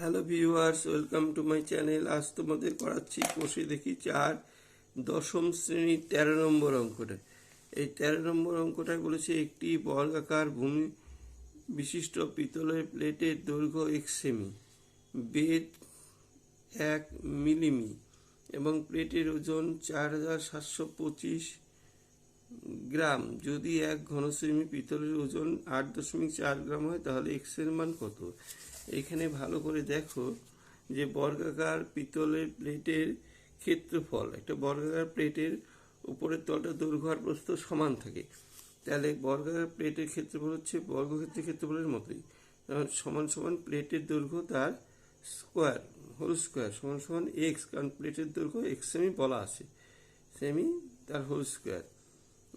Hello viewers, welcome to my channel. আজ তোমাদের করাচ্ছি কষে দেখি চার দশম শ্রেণির তেরো নম্বর অঙ্কটা। এই তেরো নম্বর অঙ্কটায় বলেছে একটি বর্গাকার ভূমি বিশিষ্ট পিতলের প্লেটের দৈর্ঘ্য এক সেমি বেদ এক মিলিমি এবং প্লেটের ওজন চার হাজার সাতশো পঁচিশ গ্রাম। যদি এক ঘনসেমি পিতলের ওজন আট দশমিক চার গ্রাম হয়, তাহলে এক্সের মান কত? এখানে ভালো করে দেখো যে বর্গাকার পিতলের প্লেটের ক্ষেত্রফল, একটা বর্গাকার প্লেটের উপরের তলটা দৈর্ঘ্য আর প্রস্থ সমান থাকে। তাহলে বর্গাকার প্লেটের ক্ষেত্রফল হচ্ছে বর্গক্ষেত্রের ক্ষেত্রফলের মতোই। সমান সমান প্লেটের দৈর্ঘ্য তার স্কোয়ার, হোল স্কোয়ার, সমান সমান এক্স কারণ প্লেটের দৈর্ঘ্য এক্স সেমি বলা আছে। সেমি তার হোল স্কোয়ার।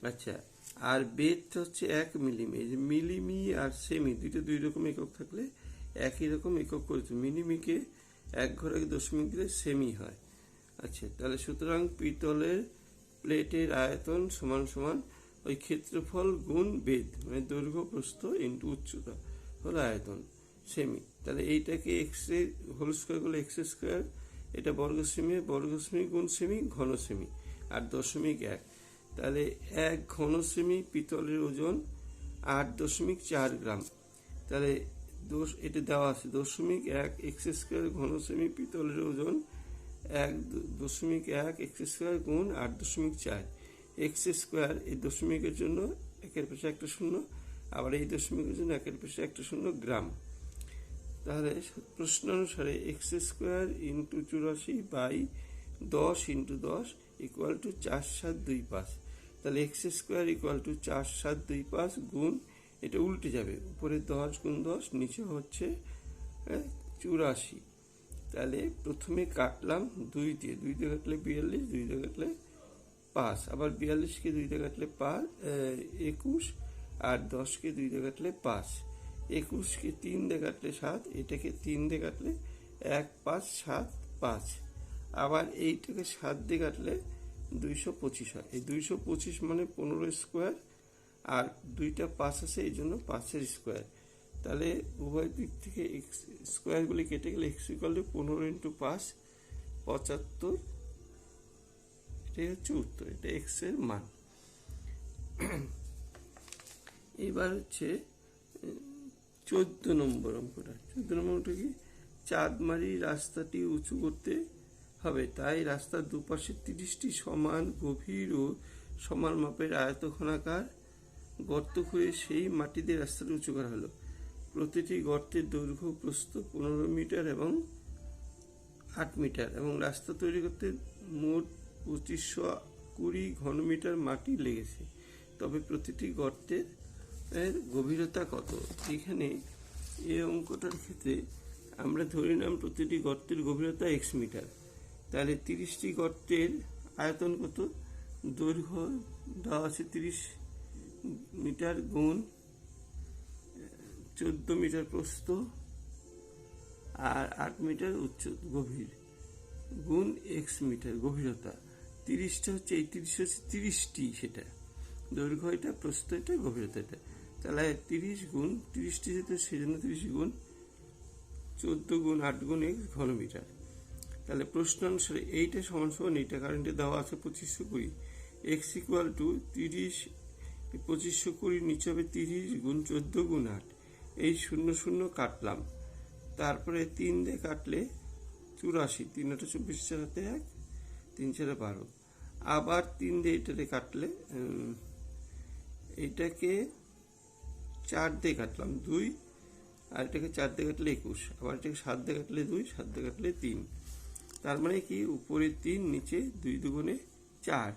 আচ্ছা আর বেদটা হচ্ছে এক মিলিমি যে মিলিমি আর সেমি, দুইটা দুই রকম একক থাকলে একই রকম একক করেছে মিলিমিকে এক ঘরে দশমিক দিলে সেমি হয়। আচ্ছা তাহলে সুতরাং পিতলের প্লেটের আয়তন সমান সমান ওই ক্ষেত্রফল গুণ বেদ মানে দৈর্ঘ্য প্রস্থ ইন্টু উচ্চতা হলো আয়তন, সেমি। তাহলে এইটাকে এক্স এ হোল স্কোয়ার করলে এক্স স্কোয়ার এটা বর্গ সেমি বর্গ সেমি গুণ সেমি ঘন সেমি আর দশমিক এক। তাহলে এক ঘন সেমি পিতলের ওজন আট দশমিক চার গ্রাম। তাহলে দোষ এটা দেওয়া আছে, দশমিক এক এক্স স্কোয়ার ঘন সেমি পিতলের ওজন এক দশমিক এক এক্স স্কোয়ার গুণ আট দশমিক চার। এক্স স্কোয়ার এই দশমিকের জন্য একের পেশে একটা শূন্য, আবার এই দশমিকের জন্য একের পেশে একটা শূন্য গ্রাম। তাহলে প্রশ্ন অনুসারে এক্স স্কোয়ার ইন্টু চুরাশি বাই দশ ইন্টু দশ ইকুয়াল টু চার সাত দুই পাঁচ। তাহলে এক্স স্কোয়ার ইকুয়াল টু চার সাত দুই পাঁচ গুণ, এটা উল্টে যাবে। উপরে দশ গুণ দশ, নিচে হচ্ছে চুরাশি। তাহলে প্রথমে কাটলাম দুই দিয়ে। দুই দিয়ে কাটলে বিয়াল্লিশ, দুই দিয়ে কাটলে পাঁচ। আবার বিয়াল্লিশকে দুই দিয়ে কাটলে পাঁচ একুশ। আর দশকে দুই দিয়ে কাটলে পাঁচ। একুশকে তিন দিয়ে কাটলে সাত, এটাকে তিন দিয়ে কাটলে এক, পাঁচ, সাত, পাঁচ। আবার এইটাকে সাত দিয়ে কাটলে দুইশো পঁচিশ হয়। এই দুইশো পঁচিশ মানে পনেরো স্কোয়ার আর দুইটা পাঁচ আছে, এই জন্য পাঁচের স্কোয়ার তাহলে উভয় দিক থেকে এক্স স্কোয়ারগুলি কেটে গেলে এক্স ইকাল টু পনেরো ইন্টু পাঁচ, পঁচাত্তর, এটাই হচ্ছে উত্তর, এটা এক্সের মান। এবার হচ্ছে, চোদ্দ নম্বর অঙ্কটা। চোদ্দ নম্বরটা কি? চাঁদমারি রাস্তাটি উঁচু করতে হবে। তাই রাস্তার দুপাশে তিরিশটি সমান গভীর ও সমান মাপের আয়তক্ষণাকার গর্ত খুঁড়ে সেই মাটি দিয়ে রাস্তাটি উঁচু করা হলো। প্রতিটি গর্তের দৈর্ঘ্য প্রস্থ পনেরো মিটার এবং আট মিটার এবং রাস্তা তৈরি করতে মোট পঁচিশশো কুড়ি ঘনমিটার মাটি লেগেছে। তবে প্রতিটি গর্তের এর গভীরতা কত? এখানে এই অঙ্কটার ক্ষেত্রে আমরা ধরে নিলাম প্রতিটি গর্তের গভীরতা এক্স মিটার। তাহলে তিরিশটি গর্তের আয়তন কত? দৈর্ঘ্য দেওয়া আছে তিরিশ মিটার গুণ, চোদ্দ মিটার প্রস্থ আর আট মিটার উচ্চ গভীর গুণ এক্স মিটার গভীরতা। তিরিশটা হচ্ছে, এই তিরিশ হচ্ছে তিরিশটি সেটা। দৈর্ঘ্য এটা, প্রস্থ এটা, গভীরতা এটা। তাহলে তিরিশ গুণ, তিরিশটি যেহেতু, সেজন্য তিরিশ গুণ, চোদ্দ গুণ, আট গুণ এক্স ঘনমিটার। তাহলে প্রশ্ন অনুসারে এইটা সমান সমান এইটা কারণ এটা দেওয়া আছে পঁচিশশো কুড়ি। এক্স ইকুয়াল টু তিরিশ পঁচিশশো কুড়ির নিচে হবে তিরিশ গুণ চোদ্দ গুণ আট। এই শূন্য শূন্য কাটলাম। তারপরে তিন দিয়ে কাটলে চুরাশি। তিন আটা চব্বিশ চারাতে এক তিন চারে বারো। আবার তিন দিয়ে এটাতে কাটলে উম, এইটাকে চার দিয়ে কাটলাম দুই আর এটাকে চার দিয়ে কাটলে একুশ। আবার এটাকে সাত দিয়ে কাটলে দুই সাত দিয়ে কাটলে তিন। তার মানে কি? উপরে তিন, নিচে দুই দুগুণে চার।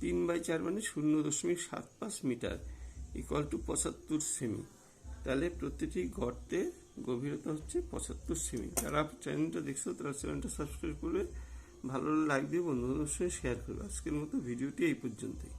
তিন বাই চার মানে শূন্য দশমিক সাত পাঁচ মিটার ইকুয়াল টু পঁচাত্তর সেমি তাহলে প্রতিটি গর্তে গভীরতা হচ্ছে পঁচাত্তর সেমি যারা চ্যানেলটা দেখছ, তারা চ্যানেলটা সাবস্ক্রাইব করবে। ভালো লাইক দিয়ে বন্ধুদের সঙ্গে শেয়ার করবে। আজকের মতো ভিডিওটি এই পর্যন্তই।